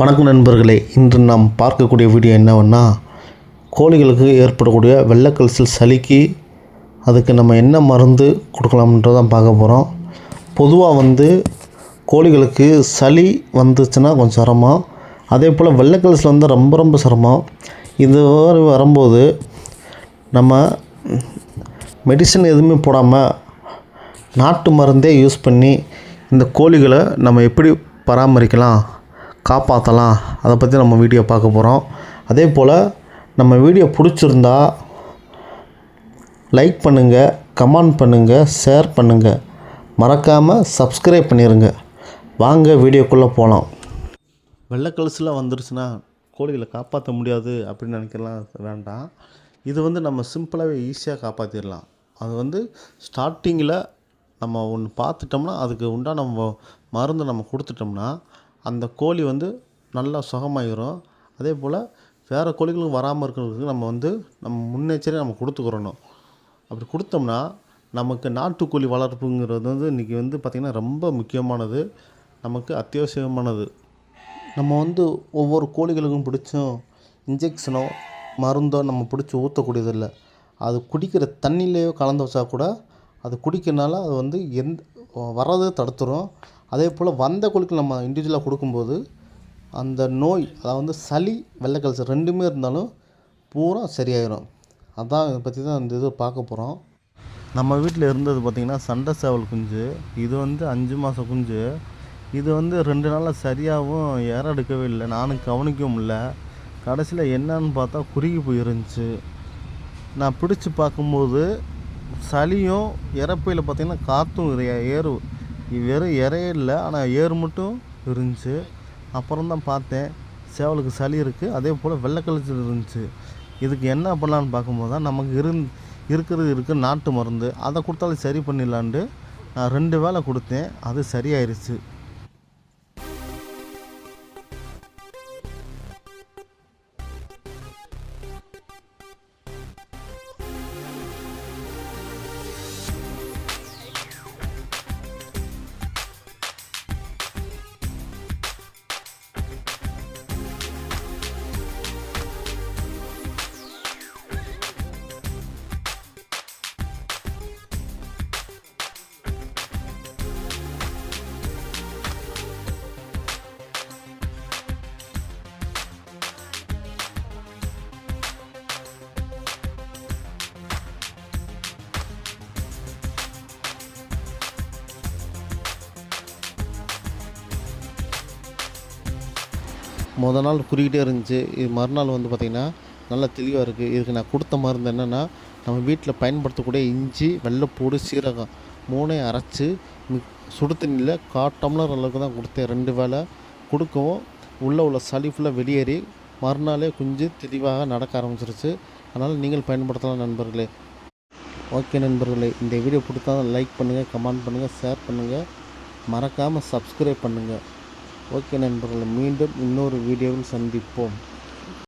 வணக்கம் நண்பர்களே இன்று நாம் பார்க்கக்கூடிய வீடியோ என்னவென்னா கோழிகளுக்கு ஏற்படக்கூடிய வெள்ளைக்கல்சல் சளிக்கு அதுக்கு நம்ம என்ன மருந்து கொடுக்கலாம்ன்றதான் பார்க்க போகிறோம் பொதுவாக வந்து கோழிகளுக்கு சளி வந்துச்சுன்னா கொஞ்சம் சிரமம். அதே போல் வெள்ளைக்கல்சல் வந்து ரொம்ப ரொம்ப சிரமம். இது வரும்போது நம்ம மெடிசன் எதுவுமே போடாமல் நாட்டு மருந்தே யூஸ் பண்ணி இந்த கோழிகளை நம்ம எப்படி பராமரிக்கலாம் காப்பாற்றலாம் அதை பற்றி நம்ம வீடியோ பார்க்க போகிறோம் அதே போல் நம்ம வீடியோ பிடிச்சிருந்தா லைக் பண்ணுங்கள் கமெண்ட் பண்ணுங்கள் ஷேர் பண்ணுங்கள் மறக்காமல் சப்ஸ்கிரைப் பண்ணிடுங்க வாங்க வீடியோக்குள்ளே போகலாம் வெள்ளைக்கழுசில் வந்துருச்சுன்னா கோழிகளை காப்பாற்ற முடியாது அப்படின்னு நினைக்கலாம். வேண்டாம். இது வந்து நம்ம சிம்பிளாகவே ஈஸியாக காப்பாற்றிடலாம் அது வந்து ஸ்டார்டிங்கில் நம்ம ஒன்று பார்த்துட்டோம்னா அதுக்கு உண்டான நம்ம மருந்து நம்ம கொடுத்துட்டோம்னா அந்த கோழி வந்து நல்லா சுகமாயிரும். அதே போல் வேறு கோழிகளும் வராமல் இருக்கிறதுக்கு நம்ம வந்து நம்ம முன்னெச்சரிக்கை நம்ம கொடுத்துக்கிறணும். அப்படி கொடுத்தோம்னா நமக்கு நாட்டுக்கோழி வளர்ப்புங்கிறது வந்து இன்றைக்கி வந்து பார்த்திங்கன்னா ரொம்ப முக்கியமானது. நமக்கு அத்தியாவசியமானது. நம்ம வந்து ஒவ்வொரு கோழிகளுக்கும் பிடிச்சும் இன்ஜெக்ஷனோ மருந்தோ நம்ம பிடிச்சி ஊற்றக்கூடியதில்லை அது குடிக்கிற தண்ணியிலேயோ கலந்து வச்சா கூட அது குடிக்கிறனால அது வந்து எந் வர்றதை தடுத்துரும். அதே போல் வந்த குழுக்கள் நம்ம இண்டிவிஜுவலாக கொடுக்கும்போது அந்த நோய் அதாவது வந்து சளி வெள்ளைக்கல்சர் ரெண்டுமே இருந்தாலும் பூரா சரியாயிடும் அதான் இதை பற்றி தான் இந்த இது பார்க்க போகிறோம் நம்ம வீட்டில் இருந்தது பார்த்திங்கன்னா சண்டை சேவல் குஞ்சு இது வந்து அஞ்சு மாதம் குஞ்சு இது வந்து ரெண்டு நாளாக சரியாகவும் ஏற எடுக்கவே இல்லை. நானும் கவனிக்கவும் இல்லை. கடைசியில் என்னன்னு பார்த்தா குறுகி போயிருந்துச்சு. நான் பிடிச்சி பார்க்கும்போது சளியும் இறப்பையில் பார்த்திங்கன்னா காற்றும் நிறைய ஏறு வெறும் இறையே இல்லை ஆனால் ஏர் மட்டும் இருந்துச்சு. அப்புறம் தான் பார்த்தேன் சேவலுக்கு சளி இருக்குது அதே போல் வெள்ளைக்கழிச்சல் இருந்துச்சு. இதுக்கு என்ன பண்ணலான்னு பார்க்கும்போது தான் நமக்கு இருந் இருக்கிறது இருக்குது நாட்டு மருந்து. அதை கொடுத்தாலும் சரி பண்ணிடலான்ட்டு நான் ரெண்டு வேளை கொடுத்தேன் அது சரியாயிருச்சு. மொதல் நாள் குறிக்கிட்டே இருந்துச்சு. இது மறுநாள் வந்து பார்த்திங்கன்னா நல்லா தெளிவாக இருக்குது இதுக்கு நான் கொடுத்த மருந்து என்னென்னா நம்ம வீட்டில் பயன்படுத்தக்கூடிய இஞ்சி வெள்ளைப்பூடு சீரகம் மூணையும் அரைச்சி சுடு தண்ணியில் கா அளவுக்கு தான் கொடுத்தேன். ரெண்டு வேளை கொடுக்கவும் உள்ளே உள்ள சளி ஃபுல்லாக வெளியேறி மறுநாளே குஞ்சு தெளிவாக நடக்க ஆரம்பிச்சிருச்சு. அதனால் நீங்கள் பயன்படுத்தலாம் நண்பர்களே. ஓகே நண்பர்களே இந்த வீடியோ பிடித்தா லைக் பண்ணுங்கள் கமெண்ட் பண்ணுங்கள் ஷேர் பண்ணுங்கள் மறக்காமல் சப்ஸ்கிரைப் பண்ணுங்கள் ஓகே நண்பர்களை மீண்டும் இன்னொரு வீடியோவில் சந்திப்போம்.